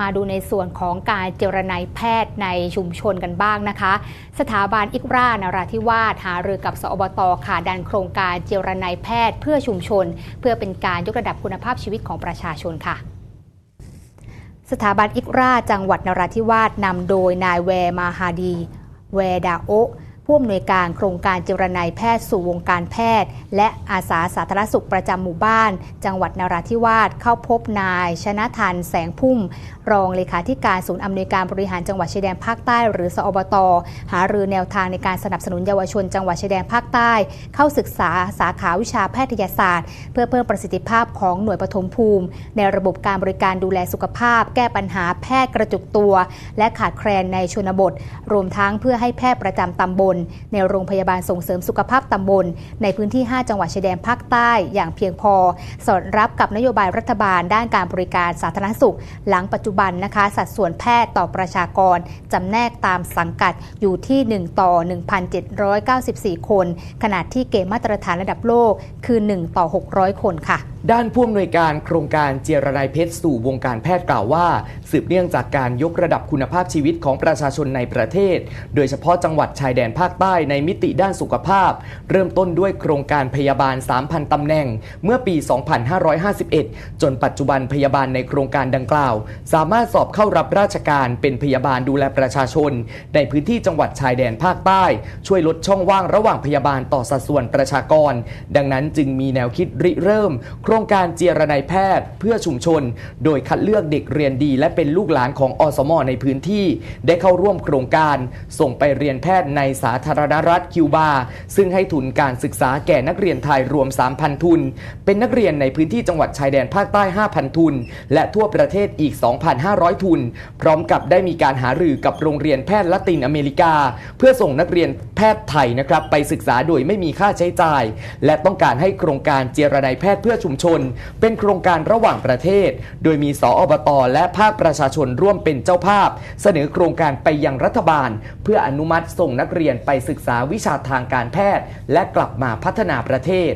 มาดูในส่วนของการเจรนายแพทย์ในชุมชนกันบ้างนะคะ สถาบันอิกรานราธิวาสหารือกับสอบตค่ะดันโครงการเจรนายแพทย์เพื่อชุมชน เพื่อเป็นการยกระดับคุณภาพชีวิตของประชาชนค่ะสถาบันอิกราจังหวัดนราธิวาสนำโดยนายแวมาฮาดี แวดาโอ ผู้อำนวยการโครงการเจรนายแพทย์สู่วงการแพทย์ และอาสาสาธารณสุขประจำหมู่บ้าน จังหวัดนราธิวาสเข้าพบนาย ชนะทันแสงพุ่ม รองเลขาธิการศูนย์อำนวยการบริหารจังหวัดชายแดนภาคใต้ หรือสอบต หารือแนวทางในการสนับสนุนเยาวชนจังหวัดชายแดนภาคใต้ เข้าศึกษาสาขาวิชาแพทยศาสตร์ เพื่อเพิ่มประสิทธิภาพของหน่วยปฐมภูมิ ในระบบการบริการดูแลสุขภาพ แก้ปัญหาแพทย์กระจุกตัว และขาดแคลนในชนบท รวมทั้งเพื่อให้แพทย์ประจำตำบลในโรงพยาบาลส่งเสริมสุขภาพตำบล ในพื้นที่ 5 จังหวัดชายแดนภาคใต้อย่างเพียงพอ สอดรับกับนโยบายรัฐบาลด้านการบริการสาธารณสุข หลังปัจจุบันนะคะ สัดส่วนแพทย์ต่อประชากรจำแนกตามสังกัดอยู่ที่ 1 ต่อ 1,794 คน ขณะที่เกณฑ์มาตรฐานระดับโลกคือ 1 ต่อ 600 คนค่ะด้านผู้อำนวยการโครงการเจรนาเพชรสู่วงการแพทย์กล่าวว่า สืบเนื่องจากการยกระดับคุณภาพชีวิตของประชาชนในประเทศ โดยเฉพาะจังหวัดชายแดนภาคใต้ในมิติด้านสุขภาพ เริ่มต้นด้วยโครงการพยาบาล 3,000 ตำแหน่ง เมื่อปี 2551 จนปัจจุบันพยาบาลในโครงการดังกล่าว สามารถสอบเข้ารับราชการเป็นพยาบาลดูแลประชาชน ในพื้นที่จังหวัดชายแดนภาคใต้ ช่วยลดช่องว่างระหว่างพยาบาลต่อสัดส่วนประชากร ดังนั้นจึงมีแนวคิดริเริ่มครงการเจรนายแพทย์เพื่อชุมชน โดยคัดเลือกเด็กเรียนดี และเป็นลูกหลานของอสมในพื้นที่ ได้เข้าร่วมโครงการ ส่งไปเรียนแพทย์ในสาธารณรัฐคิวบา ซึ่งให้ทุนการศึกษาแก่นักเรียนไทยรวม 3,000 ทุน เป็นนักเรียนในพื้นที่จังหวัดชายแดนภาคใต้ 5,000 ทุน และทั่วประเทศอีก 2,500 ทุน พร้อมกับได้มีการหารือกับโรงเรียนแพทย์ละตินอเมริกา เพื่อส่งนักเรียนแพทย์ไทยนะครับไปศึกษาโดยไม่มีค่าใช้จ่าย และต้องการให้โครงการเจรนายแพทย์เพื่อชุมชน เป็นโครงการระหว่างประเทศ โดยมีสออบต และภาคประชาชนร่วมเป็นเจ้าภาพ เสนอโครงการไปยังรัฐบาล เพื่ออนุมัติส่งนักเรียนไปศึกษาวิชาทางการแพทย์ และกลับมาพัฒนาประเทศ